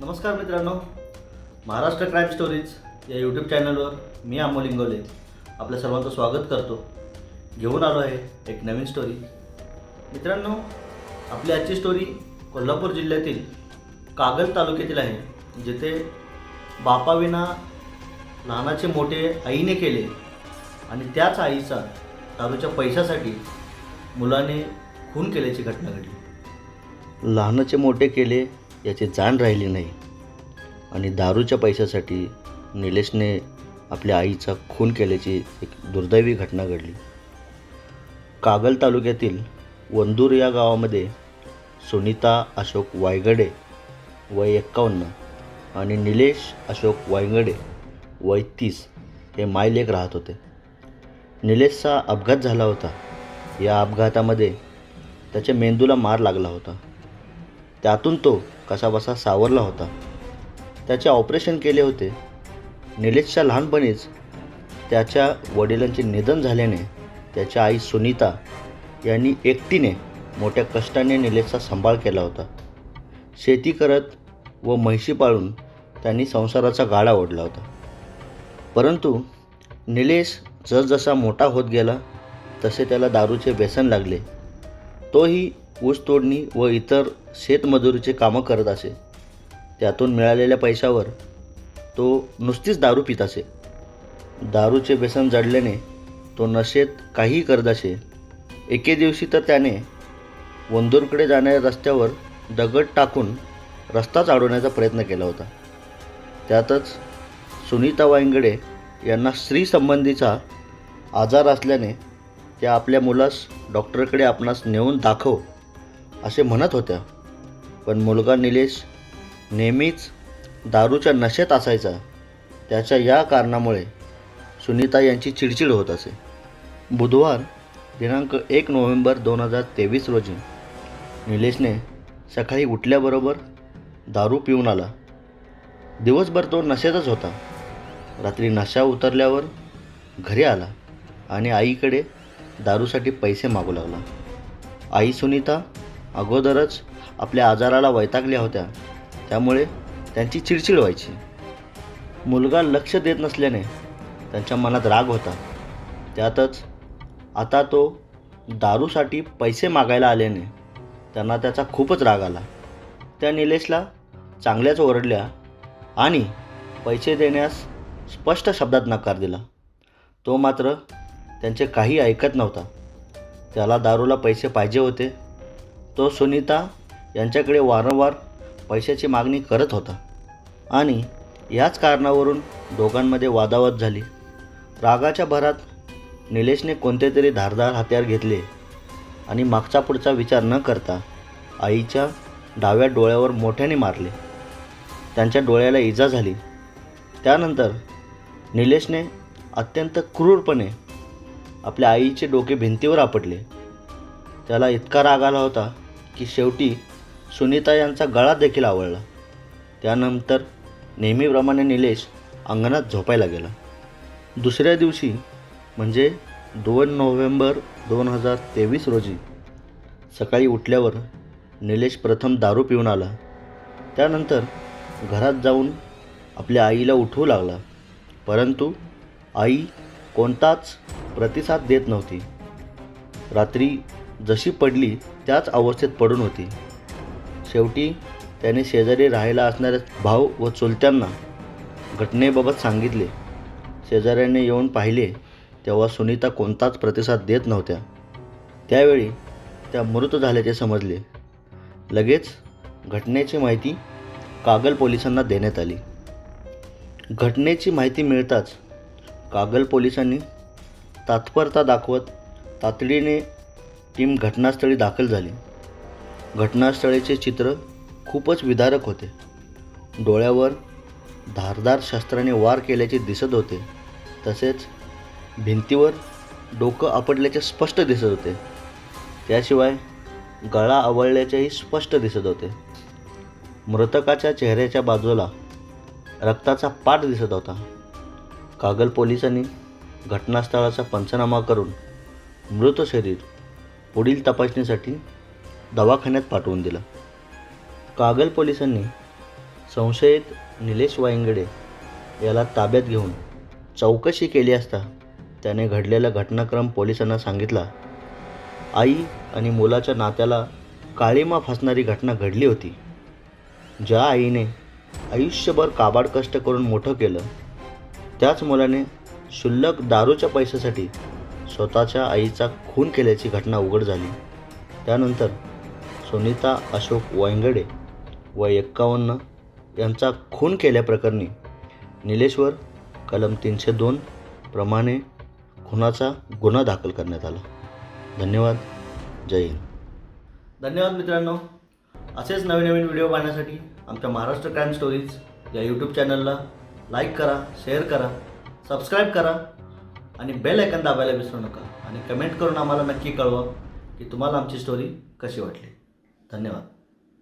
नमस्कार मित्रांनो. Maharashtra crime stories या यूट्यूब चॅनलवर मी अमोल इंगोले आपल्या सर्वांचं स्वागत करतो. घेऊन आलो आहे एक नवीन स्टोरी मित्रांनो आपली आजची स्टोरी कोल्हापूर जिल्ह्यातील कागल तालुक्यातील आहे जिथे बापाविना लहानाचे मोठे आईने केले आणि त्याच आईचा दारूच्या पैशासाठी मुलाने खून केल्याची घटना घडली. लहानाचे मोठे केले याची जाण राहिली नाही. आणि दारूच्या पैशासाठी निलेशने आपल्या आईचा खून केल्याची एक दुर्दैवी घटना घडली. कागल तालुक्यातील वंदूर या गावामध्ये सुनीता अशोक वायगडे वय एक्कावन्न आणि निलेश अशोक वायगडे वय तीस हे मायलेक राहत होते. निलेशचा अपघात झाला होता. या अपघातामध्ये त्याच्या मेंदूला मार लागला होता. त्यातून तो कसाबसा सावरला होता. त्याचे ऑपरेशन केले होते. निलेशच्या लहानपणीच त्याच्या वडिलांचे निधन झाल्याने त्याच्या आई सुनीता यांनी एकटीने मोठ्या कष्टाने निलेशचा सांभाळ केला होता. शेती करत व म्हैशी पाळून त्यांनी संसाराचा गाडा ओढला होता. परंतु निलेश जसजसा मोठा होत गेला तसे त्याला दारूचे व्यसन लागले. तोही ऊस तोडणी व इतर शेतमजुरीचे कामं करत असे. त्यातून मिळालेल्या पैशावर तो नुसतीच दारू पित असे. दारूचे व्यसन जडल्याने तो नशेत काहीही करत असे. एके दिवशी तर त्याने वंदूरकडे जाणाऱ्या रस्त्यावर दगड टाकून रस्ताच अडवण्याचा प्रयत्न केला होता. त्यातच सुनीता वायंगडे यांना स्त्रीसंबंधीचा आजार असल्याने त्या आपल्या मुलास डॉक्टरकडे आपणास नेऊन दाखव असे म्हणत होत्या. पण मुलगा निलेश नेहमीच दारूच्या नशेत असायचा. त्याच्या या कारणामुळे सुनीता यांची चिडचिड होत असे. बुधवार दिनांक एक नोव्हेंबर दोन हजार तेवीस रोजी निलेशने सकाळी उठल्याबरोबर दारू पिऊन आला. दिवसभर तो नशेतच होता. रात्री नशा उतरल्यावर घरी आला आणि आईकडे दारूसाठी पैसे मागू लागला. आई सुनीता अगोदरच आपल्या आजाराला वैतागल्या होत्या. त्यामुळे त्यांची चिडचिड व्हायची. मुलगा लक्ष देत नसल्याने त्यांच्या मनात राग होता. त्यातच आता तो दारूसाठी पैसे मागायला आल्याने त्यांना त्याचा खूपच राग आला. त्या निलेशला चांगल्याच ओरडल्या आणि पैसे देण्यास स्पष्ट शब्दात नकार दिला. तो मात्र त्यांचे काही ऐकत नव्हता. त्याला दारूला पैसे पाहिजे होते. तो सुनीता यांच्याकडे वारंवार पैशाची मागणी करत होता. आणि याच कारणावरून दोघांमध्ये वादावाद झाली. रागाच्या भरात निलेशने कोणते तरी धारदार हत्यार घेतले आणि मागचा पुढचा विचार न करता आईच्या डाव्या डोळ्यावर मोठ्याने मारले. त्यांच्या डोळ्याला इजा झाली. त्यानंतर निलेशने अत्यंत क्रूरपणे आपल्या आईचे डोके भिंतीवर आपटले. त्याला इतका राग आला होता की शेवटी सुनीता यांचा गळा देखील आवडला त्यानंतर नेहमीप्रमाणे निलेश अंगणात झोपायला गेला. दुसऱ्या दिवशी म्हणजे दोन नोव्हेंबर दोन हजार तेवीस रोजी सकाळी उठल्यावर निलेश प्रथम दारू पिऊन आला. त्यानंतर घरात जाऊन आपल्या आईला उठवू लागला. परंतु आई कोणताच प्रतिसाद देत नव्हती. रात्री जशी पडली त्याच अवस्थेत पडून होती. शेवटी त्याने शेजारी राहायला असणाऱ्या भाऊ व चुलत्यांना घटनेबाबत सांगितले. शेजाऱ्याने येऊन पाहिले तेव्हा सुनीता कोणताच प्रतिसाद देत नव्हत्या. त्यावेळी त्या मृत झाल्याचे समजले. लगेच घटनेची माहिती कागल पोलिसांना देण्यात आली. घटनेची माहिती मिळताच कागल पोलिसांनी तात्परता दाखवत तातडीने टीम घटनास्थळी दाखल झाली. घटनास्थळीचे चित्र खूपच विदारक होते. डोळ्यावर धारदार शस्त्राने वार केल्याचे दिसत होते. तसेच भिंतीवर डोकं आपटल्याचे स्पष्ट दिसत होते. त्याशिवाय गळा आवळल्याचेही स्पष्ट दिसत होते. मृतकाच्या चेहऱ्याच्या बाजूला रक्ताचा पाठ दिसत होता. कागल पोलिसांनी घटनास्थळाचा पंचनामा करून मृत शरीर पुढील तपासणीसाठी दवाखान्यात पाठवून दिला. कागल पोलिसांनी संशयित निलेश वायंगडे याला ताब्यात घेऊन चौकशी केली असता त्याने घडलेला घटनाक्रम पोलिसांना सांगितला आई आणि मुलाच्या नात्याला काळीमा फासणारी घटना घडली होती. ज्या आईने आयुष्यभर काबाड कष्ट करून मोठं केलं त्याच मुलाने क्षुल्लक दारूच्या पैशासाठी स्वतःच्या आईचा खून केल्याची घटना उघड झाली. त्यानंतर सुनीता अशोक वायंगडे व एक्कावन्न यांचा खून केल्याप्रकरणी निलेश्वर कलम तीनशे दोन प्रमाणे खुनाचा गुन्हा दाखल करण्यात आला. धन्यवाद. जय हिंद. धन्यवाद मित्रांनो. असेच नवीन नवीन व्हिडिओ पाहण्यासाठी आमच्या महाराष्ट्र क्राईम स्टोरीज या यूट्यूब चॅनलला लाईक करा शेअर करा सबस्क्राईब करा. आणि बेल ऐकन दाबायला विसरू नका. आणि कमेंट करून आम्हाला नक्की कळवा की तुम्हाला आमची स्टोरी कशी वाटली. धन्यवाद.